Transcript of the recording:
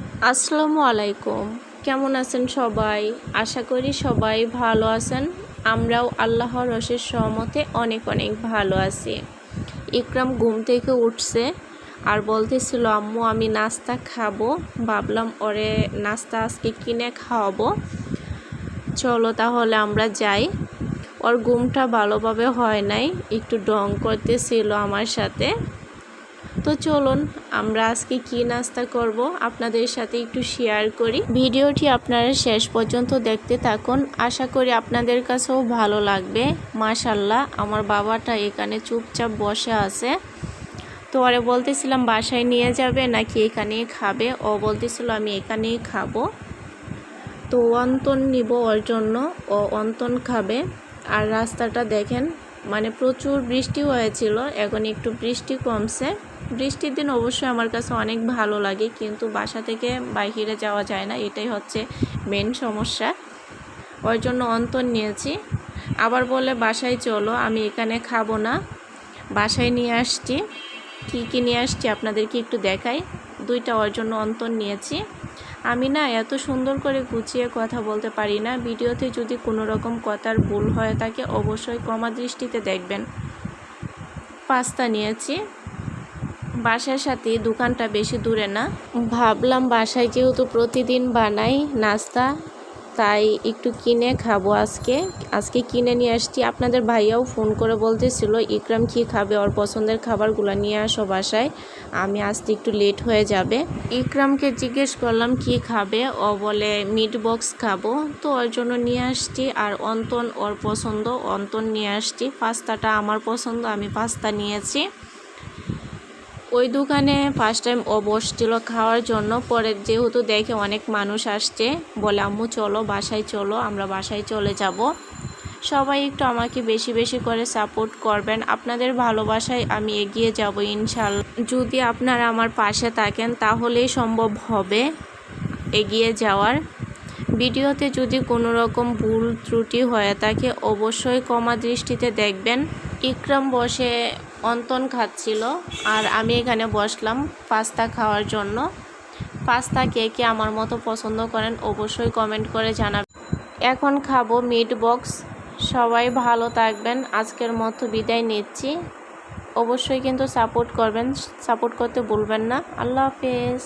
আসসালামু আলাইকুম। কেমন আছেন সবাই? আশা করি সবাই ভালো আছেন। আমরাও আল্লাহর রসের সহমতে অনেক অনেক ভালো আছি। ইকরাম ঘুম থেকে উঠছে আর বলতেছিল, আম্মু, আমি নাস্তা খাব। ভাবলাম, ওরে, নাস্তা আজকে কিনে খাওয়াবো। চলো তাহলে আমরা যাই। ওর ঘুমটা ভালোভাবে হয় নাই। একটু ডং করতেছিল আমার সাথে। তো চলুন, আমরা আজকে কি নাস্তা করব আপনাদের সাথে একটু শেয়ার করি। ভিডিওটি আপনারা শেষ পর্যন্ত দেখতে থাকুন। আশা করি আপনাদের কাছেও ভালো লাগবে। মাশাল্লাহ আমার বাবাটা এখানে চুপচাপ বসে আছে। তো আরে বলতেছিলাম, বাসায় নিয়ে যাবে নাকি এখানেই খাবে? ও বলতেছিল, আমি এখানেই খাব। তো অন্তন নিব ওর জন্য। ও অন্তন খাবে। আর রাস্তাটা দেখেন মানে প্রচুর বৃষ্টি হয়েছিল, এখন একটু বৃষ্টি কমছে। বৃষ্টির দিন অবশ্যই আমার কাছে অনেক ভালো লাগে, কিন্তু বাসা থেকে বাইরে যাওয়া যায় না, এটাই হচ্ছে মেন সমস্যা। ওর জন্য অন্তর নিয়েছি। আবার বলে, বাসায় চলো, আমি এখানে খাব না। বাসায় নিয়ে আসছি। কী কী নিয়ে আসছি আপনাদেরকে একটু দেখাই। দুইটা ওর জন্য অন্তর নিয়েছি। আমি না এত সুন্দর করে গুছিয়ে কথা বলতে পারি না। ভিডিওতে যদি কোনো রকম কথার ভুল হয়ে থাকে অবশ্যই কমা দৃষ্টিতে দেখবেন। পাস্তা নিয়েছি। বাসার সাথে দোকানটা বেশি দূরে না। ভাবলাম বাসায় যেহেতু প্রতিদিন বানাই নাস্তা তাই একটু কিনে খাব আজকে। আজকে কিনে নিয়ে আসছি। আপনাদের ভাইয়াও ফোন করে বলতেছিল, ইকরাম কি খাবে? ওর পছন্দের খাবারগুলো নিয়ে আসো বাসায়। আমি আসতে একটু লেট হয়ে যাবে। ইকরামকে জিজ্ঞেস করলাম, কি খাবে? ও বলে, মিট বক্স খাব। তো ওর জন্য নিয়ে আসছি। আর অন্তন ওর পছন্দ, অন্তন নিয়ে আসছি। পাস্তাটা আমার পছন্দ, আমি পাস্তা নিয়েছি। ওই দোকানে ফার্স্ট টাইম ও বসছিল খাওয়ার জন্য, পরে যেহেতু দেখে অনেক মানুষ আসছে, বলে, আম্মু, চলো, বাসায় চলো, আমরা বাসায় চলে যাব। সবাই একটু আমাকে বেশি বেশি করে সাপোর্ট করবেন। আপনাদের ভালোবাসায় আমি এগিয়ে যাব ইনশাল যদি আপনারা আমার পাশে থাকেন, তাহলেই সম্ভব হবে এগিয়ে যাওয়ার। ভিডিওতে যদি কোনো রকম ভুল ত্রুটি হয়ে থাকে, অবশ্যই কমা দৃষ্টিতে দেখবেন। ইকরাম বসে অন্তন খাচ্ছিল আর আমি এখানে বসলাম পাস্তা খাওয়ার জন্য। পাস্তা কে কে আমার মতো পছন্দ করেন অবশ্যই কমেন্ট করে জানাবেন। এখন খাব মিট বক্স। সবাই ভালো থাকবেন। আজকের মতো বিদায় নিচ্ছি। অবশ্যই কিন্তু সাপোর্ট করবেন। সাপোর্ট করতে ভুলবেন না। আল্লাহ হাফেজ।